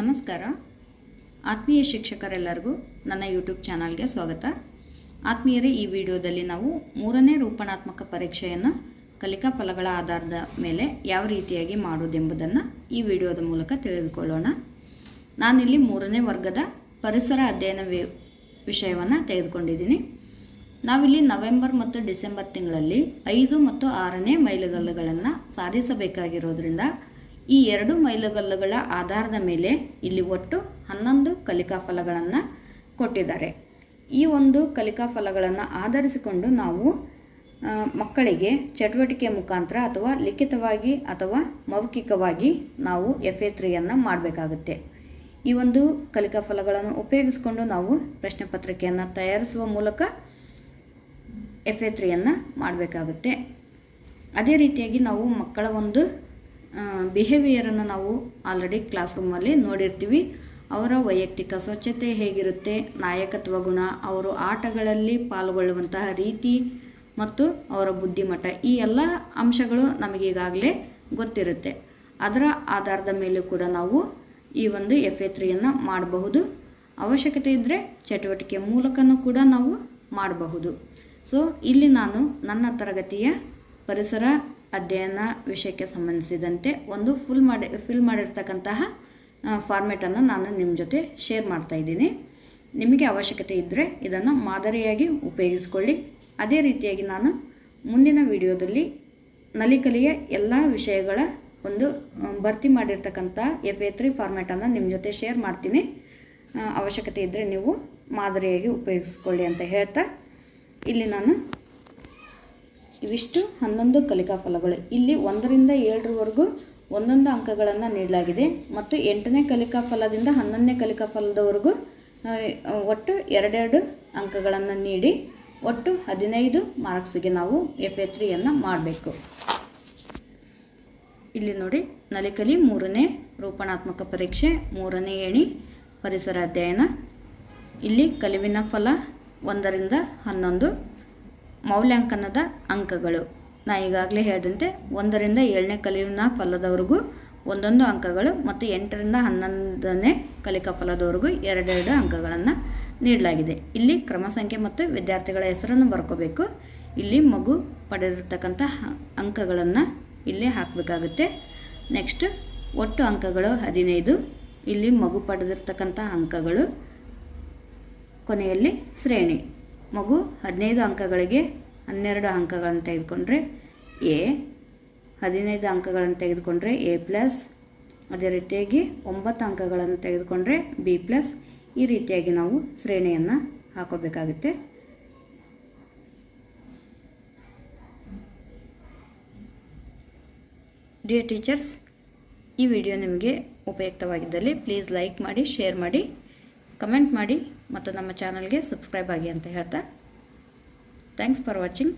ನಮಸ್ಕಾರ. ಆತ್ಮೀಯ ಶಿಕ್ಷಕರೆಲ್ಲರಿಗೂ ನನ್ನ ಯೂಟ್ಯೂಬ್ ಚಾನಲ್ಗೆ ಸ್ವಾಗತ. ಆತ್ಮೀಯರೇ, ಈ ವಿಡಿಯೋದಲ್ಲಿ ನಾವು ಮೂರನೇ ರೂಪಣಾತ್ಮಕ ಪರೀಕ್ಷೆಯನ್ನು ಕಲಿಕಾ ಫಲಗಳ ಆಧಾರದ ಮೇಲೆ ಯಾವ ರೀತಿಯಾಗಿ ಮಾಡುವುದೆಂಬುದನ್ನು ಈ ವಿಡಿಯೋದ ಮೂಲಕ ತಿಳಿದುಕೊಳ್ಳೋಣ. ನಾನಿಲ್ಲಿ ಮೂರನೇ ವರ್ಗದ ಪರಿಸರ ಅಧ್ಯಯನ ವಿ, ವಿಷಯವನ್ನು ತೆಗೆದುಕೊಂಡಿದ್ದೀನಿ. ನಾವಿಲ್ಲಿ ನವೆಂಬರ್ ಮತ್ತು ಡಿಸೆಂಬರ್ ತಿಂಗಳಲ್ಲಿ ಐದು ಮತ್ತು ಆರನೇ ಮೈಲುಗಲ್ಲುಗಳನ್ನು ಸಾಧಿಸಬೇಕಾಗಿರೋದ್ರಿಂದ ಈ ಎರಡು ಮೈಲುಗಲ್ಲುಗಳ ಆಧಾರದ ಮೇಲೆ ಇಲ್ಲಿ ಒಟ್ಟು ಹನ್ನೊಂದು ಕಲಿಕಾ ಫಲಗಳನ್ನು ಕೊಟ್ಟಿದ್ದಾರೆ. ಈ ಒಂದು ಕಲಿಕಾ ಫಲಗಳನ್ನು ಆಧರಿಸಿಕೊಂಡು ನಾವು ಮಕ್ಕಳಿಗೆ ಚಟುವಟಿಕೆ ಮುಖಾಂತರ ಅಥವಾ ಲಿಖಿತವಾಗಿ ಅಥವಾ ಮೌಖಿಕವಾಗಿ ನಾವು ಎಫ್ ಎ ತ್ರೀಯನ್ನು ಮಾಡಬೇಕಾಗುತ್ತೆ. ಈ ಒಂದು ಕಲಿಕಾ ಫಲಗಳನ್ನು ಉಪಯೋಗಿಸಿಕೊಂಡು ನಾವು ಪ್ರಶ್ನೆ ಪತ್ರಿಕೆಯನ್ನು ತಯಾರಿಸುವ ಮೂಲಕ ಎಫ್ ಎ ತ್ರೀಯನ್ನು ಮಾಡಬೇಕಾಗುತ್ತೆ. ಅದೇ ರೀತಿಯಾಗಿ ನಾವು ಮಕ್ಕಳ ಒಂದು ಬಿಹೇವಿಯರನ್ನು ನಾವು ಆಲ್ರೆಡಿ ಕ್ಲಾಸ್ ರೂಮಲ್ಲಿ ನೋಡಿರ್ತೀವಿ. ಅವರ ವೈಯಕ್ತಿಕ ಸ್ವಚ್ಛತೆ ಹೇಗಿರುತ್ತೆ, ನಾಯಕತ್ವ ಗುಣ, ಅವರು ಆಟಗಳಲ್ಲಿ ಪಾಲ್ಗೊಳ್ಳುವಂತಹ ರೀತಿ ಮತ್ತು ಅವರ ಬುದ್ಧಿಮಟ್ಟ, ಈ ಎಲ್ಲ ಅಂಶಗಳು ನಮಗೀಗಾಗಲೇ ಗೊತ್ತಿರುತ್ತೆ. ಅದರ ಆಧಾರದ ಮೇಲೂ ಕೂಡ ನಾವು ಈ ಒಂದು ಎಫ್ ಎ ತ್ರೀಯನ್ನು ಮಾಡಬಹುದು. ಅವಶ್ಯಕತೆ ಇದ್ದರೆ ಚಟುವಟಿಕೆ ಮೂಲಕನೂ ಕೂಡ ನಾವು ಮಾಡಬಹುದು. ಸೊ ಇಲ್ಲಿ ನಾನು ನನ್ನ ತರಗತಿಯ ಪರಿಸರ ಅಧ್ಯಯನ ವಿಷಯಕ್ಕೆ ಸಂಬಂಧಿಸಿದಂತೆ ಒಂದು ಫುಲ್ ಮಾಡಿ ಫಿಲ್ ಮಾಡಿರ್ತಕ್ಕಂತಹ ಫಾರ್ಮೇಟನ್ನು ನಾನು ನಿಮ್ಮ ಜೊತೆ ಶೇರ್ ಮಾಡ್ತಾ ಇದ್ದೀನಿ. ನಿಮಗೆ ಅವಶ್ಯಕತೆ ಇದ್ದರೆ ಇದನ್ನು ಮಾದರಿಯಾಗಿ ಉಪಯೋಗಿಸ್ಕೊಳ್ಳಿ. ಅದೇ ರೀತಿಯಾಗಿ ನಾನು ಮುಂದಿನ ವಿಡಿಯೋದಲ್ಲಿ ನಲಿಕಲಿಯ ಎಲ್ಲ ವಿಷಯಗಳ ಒಂದು ಭರ್ತಿ ಮಾಡಿರ್ತಕ್ಕಂಥ ಎಫ್ ಎ ತ್ರೀ ಫಾರ್ಮ್ಯಾಟನ್ನು ನಿಮ್ಮ ಜೊತೆ ಶೇರ್ ಮಾಡ್ತೀನಿ. ಅವಶ್ಯಕತೆ ಇದ್ದರೆ ನೀವು ಮಾದರಿಯಾಗಿ ಉಪಯೋಗಿಸ್ಕೊಳ್ಳಿ ಅಂತ ಹೇಳ್ತಾ, ಇಲ್ಲಿ ನಾನು ಇವಿಷ್ಟು ಹನ್ನೊಂದು ಕಲಿಕಾ ಫಲಗಳು. ಇಲ್ಲಿ ಒಂದರಿಂದ ಏಳರವರೆಗೂ ಒಂದೊಂದು ಅಂಕಗಳನ್ನು ನೀಡಲಾಗಿದೆ. ಮತ್ತು ಎಂಟನೇ ಕಲಿಕಾ ಫಲದಿಂದ ಹನ್ನೊಂದನೇ ಕಲಿಕಾ ಫಲದವರೆಗೂ ಒಟ್ಟು ಎರಡೆರಡು ಅಂಕಗಳನ್ನು ನೀಡಿ, ಒಟ್ಟು ಹದಿನೈದು ಮಾರ್ಕ್ಸ್ಗೆ ನಾವು ಎಫ್ ಎ ತ್ರೀಯನ್ನು ಮಾಡಬೇಕು. ಇಲ್ಲಿ ನೋಡಿ, ನಲಿಕಲಿ ಮೂರನೇ ರೂಪಣಾತ್ಮಕ ಪರೀಕ್ಷೆ, ಮೂರನೇ ಏಣಿ ಪರಿಸರ ಅಧ್ಯಯನ. ಇಲ್ಲಿ ಕಲಿವಿನ ಫಲ ಒಂದರಿಂದ ಹನ್ನೊಂದು ಮೌಲ್ಯಾಂಕನದ ಅಂಕಗಳು. ನಾ ಈಗಾಗಲೇ ಹೇಳಿದಂತೆ ಒಂದರಿಂದ ಏಳನೇ ಕಲಿನ ಫಲದವರೆಗೂ ಒಂದೊಂದು ಅಂಕಗಳು ಮತ್ತು ಎಂಟರಿಂದ ಹನ್ನೊಂದನೇ ಕಲಿಕಾ ಫಲದವರೆಗೂ ಎರಡೆರಡು ಅಂಕಗಳನ್ನು ನೀಡಲಾಗಿದೆ. ಇಲ್ಲಿ ಕ್ರಮ ಸಂಖ್ಯೆ ಮತ್ತು ವಿದ್ಯಾರ್ಥಿಗಳ ಹೆಸರನ್ನು ಬರ್ಕೋಬೇಕು. ಇಲ್ಲಿ ಮಗು ಪಡೆದಿರ್ತಕ್ಕಂಥ ಅಂಕಗಳನ್ನು ಇಲ್ಲಿ ಹಾಕಬೇಕಾಗುತ್ತೆ. ನೆಕ್ಸ್ಟ್ ಒಟ್ಟು ಅಂಕಗಳು ಹದಿನೈದು. ಇಲ್ಲಿ ಮಗು ಪಡೆದಿರ್ತಕ್ಕಂಥ ಅಂಕಗಳು ಕೊನೆಯಲ್ಲಿ ಶ್ರೇಣಿ. ಮಗು ಹದಿನೈದು ಅಂಕಗಳಿಗೆ ಹನ್ನೆರಡು ಅಂಕಗಳನ್ನು ತೆಗೆದುಕೊಂಡ್ರೆ ಎ, ಹದಿನೈದು ಅಂಕಗಳನ್ನು ತೆಗೆದುಕೊಂಡ್ರೆ ಎ ಪ್ಲಸ್, ಅದೇ ರೀತಿಯಾಗಿ ಒಂಬತ್ತು ಅಂಕಗಳನ್ನು ತೆಗೆದುಕೊಂಡ್ರೆ ಬಿ ಪ್ಲಸ್. ಈ ರೀತಿಯಾಗಿ ನಾವು ಶ್ರೇಣಿಯನ್ನು ಹಾಕೋಬೇಕಾಗುತ್ತೆ. ಡಿಯರ್ ಟೀಚರ್ಸ್, ಈ ವಿಡಿಯೋ ನಿಮಗೆ ಉಪಯುಕ್ತವಾಗಿದ್ದಲ್ಲಿ ಪ್ಲೀಸ್ ಲೈಕ್ ಮಾಡಿ, ಶೇರ್ ಮಾಡಿ. ಕಮೆಂಟ್ ಮಾಡಿ ಮತ್ತು ನಮ್ಮ ಚಾನಲ್ಗೆ ಸಬ್ಸ್ಕ್ರೈಬ್ ಆಗಿ ಅಂತ ಹೇಳ್ತಾ. Thanks for watching